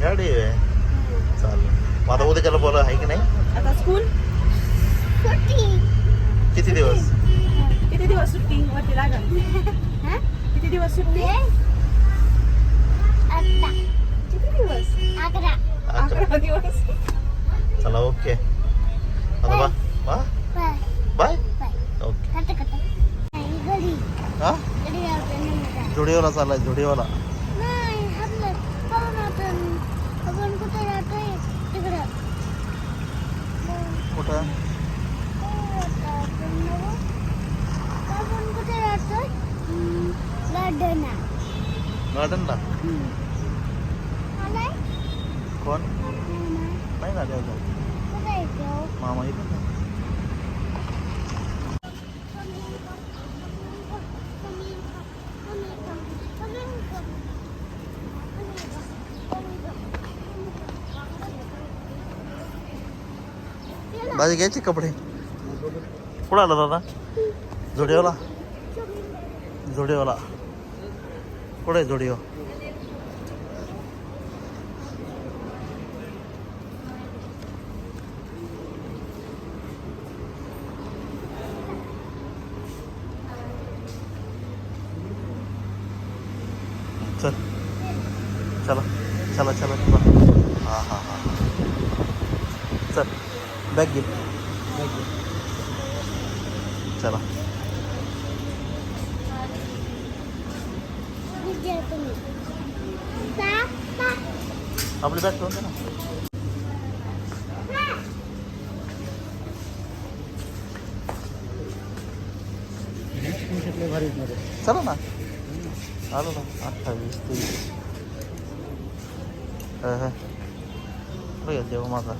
गाडी आहे. चालेल. आता उद्याच्याला बोला आहे की नाही? आता स्कूल किती दिवस? किती दिवस सुट्टी? वरती लागल. किती दिवस सुट्टी? किती दिवस? अकरा. अकरा. दिवस. चला ओके. आता बा. बा. बाय. ओके. हा? जुडिओला चाललाय जुडिओला आपण कुठे जातोय तिकडं कुठं आपण कुठे जातोय गार्डनला गार्डनला. आलाय? कोण? नाही ना देव कुठे येतो मामा इथं. भाजी घ्यायचे कपडे? कुठं आला दादा? जोडिओला जोडिओला कुठे आहे जोडिओ चल चला चला चला. चला हां हां हां. चल बॅग घे. बॅग घे. चला. आपली बॅग ठेवून दे ना. चला ना. आलो ना. अठ्ठावीस तेवीस. कुठे देव माझा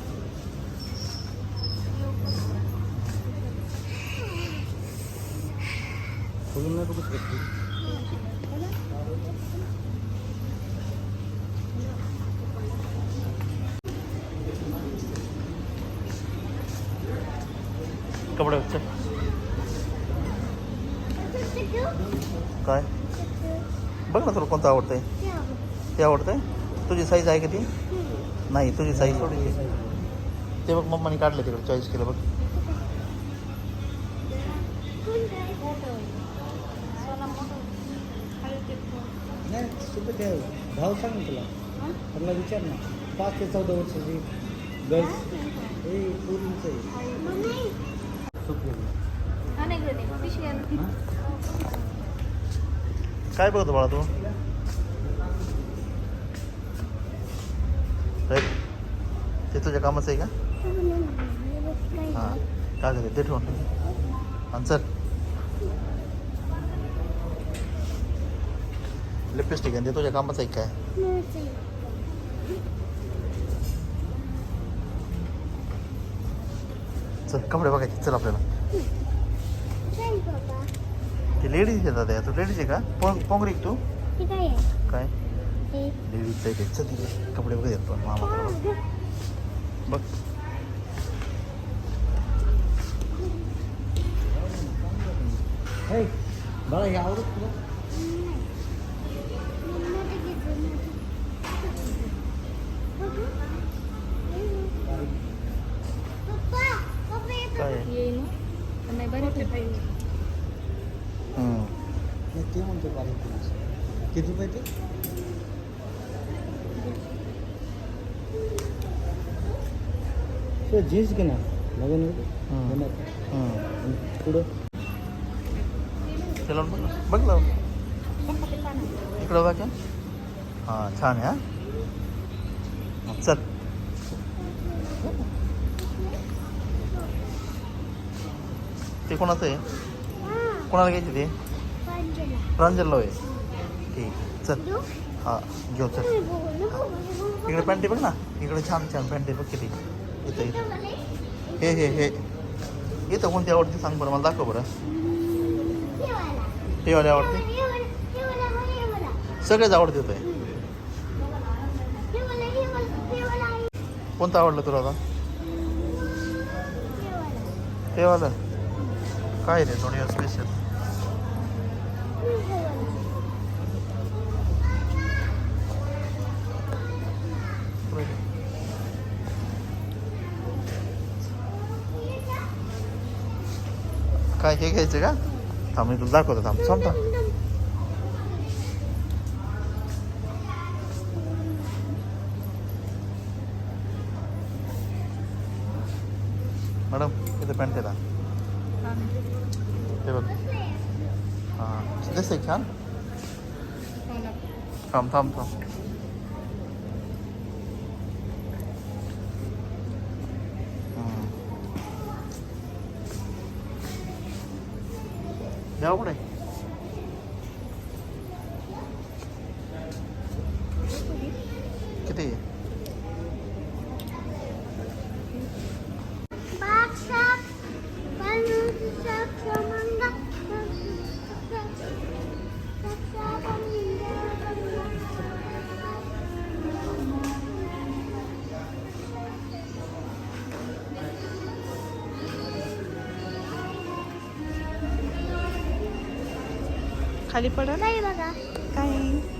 कपडे काय? बघ ना तुला कोणतं आवडतंय. ते आवडतंय? तुझी साईज आहे का ती? नाही तुझी साईज थोडीशी. ते बघ मम्माने काढलं तिकडे चॉईस केलं बघ. नाही सुद्धा ते भाव सांग ना तुला. त्यांना विचार ना. पाच ते चौदा वर्षाची गर्ल्स हे पूर्वीचं आहे. काय बघतो बाळा तू? ते तुझ्या कामाचं आहे का? हां काय करते ते? ठेवून आणि चल. लिपस्टिक आहे ते तुझ्या कामाचं आहे काय चल कपडे बघायचे चल आपल्याला ते लेडीज येतात या तू लेडीज आहे का पोंग पोंगरी तू काय लेडीज आहे ते चल तिकडे कपडे बघत येत पण मामा बघ हे बाळा हे आवडत तुला काय आहे? येईन नाही बरं हम्म. नाही ते म्हणतो बारीक किती रुपये ते ते जीन्स घे ना नवीन हां घेणार. पुढं ते बघ ना. बघ लावून इकडं बघ हां छान आहे हां चल ते कोणाचं आहे? कोणाला घ्यायचे ते? प्रांजलला होय. ठीक चल. हां घेऊ चल. इकडे पॅन्टी बघ ना. इकडे छान छान पॅन्टी बघ किती. इथं इथं. हे हे हे. इथं कोणती आवडते सांग बरं मला दाखव बरं. ते वाले आवडते? सगळेच आवडते होते कोणतं आवडलं तुला आता? ते वालं. काय रे थोडी स्पेशल काय हे घ्यायचं का थांब मी तुला दाखवतो थांब सांगता मॅडम इथं पॅन्ट येतात हे बघ हां दिसतंय छान थांब थांब थांब हम्म. द्यावं खाली पडा Ay, baga. काय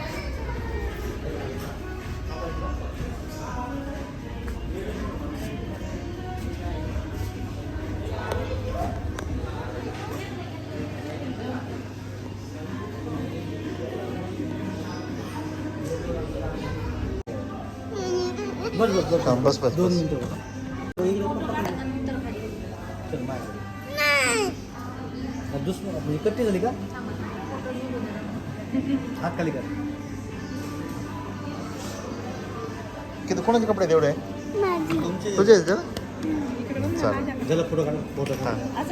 बस बस बस थांब, बस, बस, दोन बस. मिनिटं बघा. तो इकडे पण पकडा. चल माझ्याकडे. हा, दुसरं कट्टी झाली का हात खाली कर किती कोणाचे कपडे तेवढे. तुमचे तुझे आहेत का चालेल. फोटो काढ फोटो काढ